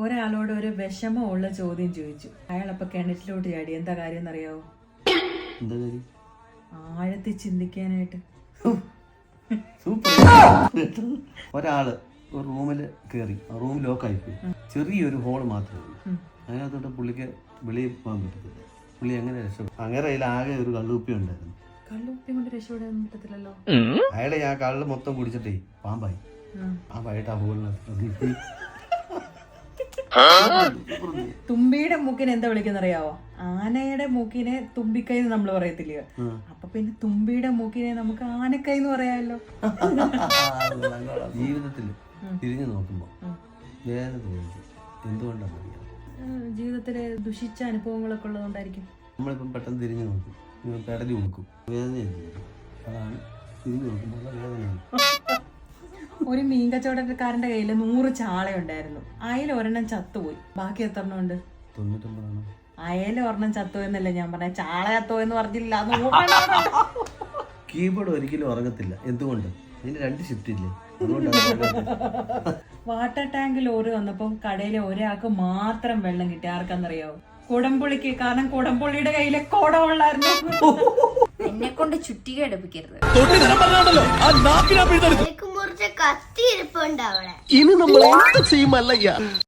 ഒരാളോട് ഒരു വിഷമമുള്ള ചോദ്യം ചോദിച്ചു. അയാൾ അപ്പൊ കിണറ്റിലോട്ട് ചാടി. എന്താ കാര്യം എന്നറിയാവോ? ആഴത്തിൽ ചിന്തിക്കാനായിട്ട്. ഒരാൾ ഒരു റൂമിൽ കയറി റൂം ലോക്ക് പോയി ചെറിയൊരു ഹോൾ മാത്രമേ ഉള്ളൂ. അതിനകത്തോട്ട് പുള്ളിക്ക് വെളിയിൽ പോകാൻ പറ്റത്തില്ല. പുള്ളി എങ്ങനെ രക്ഷപ്പെടും അങ്ങനെ അതിൽ ആകെ ഒരു കള്ളുപ്പി ഉണ്ടായിരുന്നു. കള്ളുപ്പി കൊണ്ട് രക്ഷപ്പെടാൻ പറ്റത്തില്ലല്ലോ. അയാളെ ആ കള്ള് മൊത്തം കുടിച്ചിട്ടേ പാമ്പായി. ആ പായിട്ട് ആ ഹോളിനകത്ത് തുമ്പിയുടെ മൂക്കിനെ എന്താ വിളിക്കുന്നറിയാവോ? ആനയുടെ മൂക്കിനെ തുമ്പിക്കൈ എന്ന് നമ്മൾ പറയത്തില്ലയോ. അപ്പൊ പിന്നെ തുമ്പിയുടെ മൂക്കിനെ നമുക്ക് ആനക്കൈ എന്ന് പറയാമല്ലോ. ജീവിതത്തിൽ. തിരിഞ്ഞു നോക്കുമ്പോ. വേദന എന്തുകൊണ്ടാണ് ജീവിതത്തിലെ ദുഷിച്ച അനുഭവങ്ങളൊക്കെ ഉള്ളതുകൊണ്ടായിരിക്കും. നമ്മളിപ്പം പെട്ടെന്ന് തിരിഞ്ഞു നോക്കും. പെടതി പെടലി കൊടുക്കും വേദനയായിരിക്കും അതാണ് തിരിഞ്ഞു നോക്കുമ്പോൾ വേദനയാണ്. ഒരു മീൻ കച്ചവടക്കാരന്റെ കയ്യിൽ നൂറ് ചാളയുണ്ടായിരുന്നു അയൽ ഒരെണ്ണം ചത്തുപോയി. ബാക്കി എത്ര എണ്ണം ഉണ്ട് അയല ഒരെണ്ണം ചത്തോ എന്നല്ല ഞാൻ പറഞ്ഞ? ചാള ചത്തോ എന്ന് പറഞ്ഞില്ല കീബോർഡ് ഒരിക്കലും ഉറങ്ങത്തില്ല. എന്തുകൊണ്ട്? അതിന് രണ്ട് ഷിഫ്റ്റ് ഇല്ലേ? വാട്ടർ ടാങ്കിൽ ലോറി വന്നപ്പം കടയിലെ ഒരാൾക്ക് മാത്രം വെള്ളം കിട്ടി. ആർക്കാന്നറിയാവോ? കുടംപുളിക്ക് കാരണം കുടംപുള്ളിയുടെ കയ്യിലെ കുടമുള്ളായിരുന്നു എന്നെ കൊണ്ട് ചുറ്റിക എടുപ്പിക്കരുത്. എനിക്ക് മുറിച്ച കത്തി അവിടെ. ഇനി നമ്മൾ എന്ത് ചെയ്യും അല്ലയ്യ